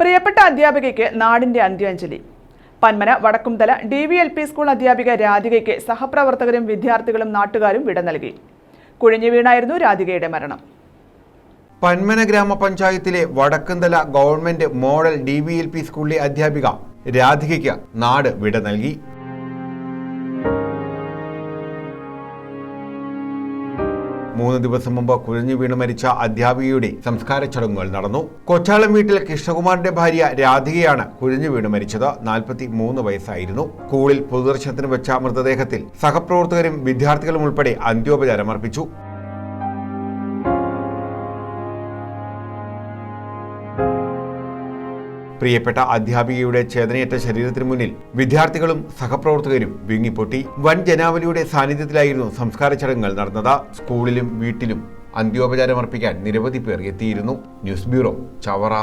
പ്രിയപ്പെട്ട അധ്യാപികയ്ക്ക് നാടിന്റെ അന്ത്യാഞ്ജലി. Panmana Vadakkumthala D V L P school അധ്യാപിക രാധികയ്ക്ക് സഹപ്രവർത്തകരും വിദ്യാർത്ഥികളും നാട്ടുകാരും വിട നൽകി. കുഴിഞ്ഞു വീണായിരുന്നു രാധികയുടെ മരണം. പന്മന ഗ്രാമപഞ്ചായത്തിലെ Vadakkumthala government model D V L P സ്കൂളിലെ അധ്യാപിക രാധികയ്ക്ക് നാട് വിട നൽകി. മൂന്ന് ദിവസം മുമ്പ് കുഴഞ്ഞു വീണ് മരിച്ച അധ്യാപികയുടെ സംസ്കാര ചടങ്ങുകൾ നടന്നു. കൊച്ചാളം വീട്ടിൽ കൃഷ്ണകുമാറിന്റെ ഭാര്യ രാധികയാണ് കുഴഞ്ഞു വീണ് മരിച്ചത്. നാൽപ്പത്തി മൂന്ന് വയസ്സായിരുന്നു. സ്കൂളിൽ പൊതുദർശനത്തിന് വെച്ച മൃതദേഹത്തിൽ സഹപ്രവർത്തകരും വിദ്യാർത്ഥികളും ഉൾപ്പെടെ അന്ത്യോപചാരം അർപ്പിച്ചു. പ്രിയപ്പെട്ട അധ്യാപികയുടെ ചേതനയേറ്റ ശരീരത്തിന് മുന്നിൽ വിദ്യാർത്ഥികളും സഹപ്രവർത്തകരും വിങ്ങിപ്പൊട്ടി വൻ ജനാവലിയുടെ സാന്നിധ്യത്തിലായിരുന്നു സംസ്കാര ചടങ്ങുകൾ നടന്നത്. സ്കൂളിലും വീട്ടിലും അന്ത്യോപചാരം അർപ്പിക്കാൻ നിരവധി പേർ എത്തിയിരുന്നു. News bureau Chavara.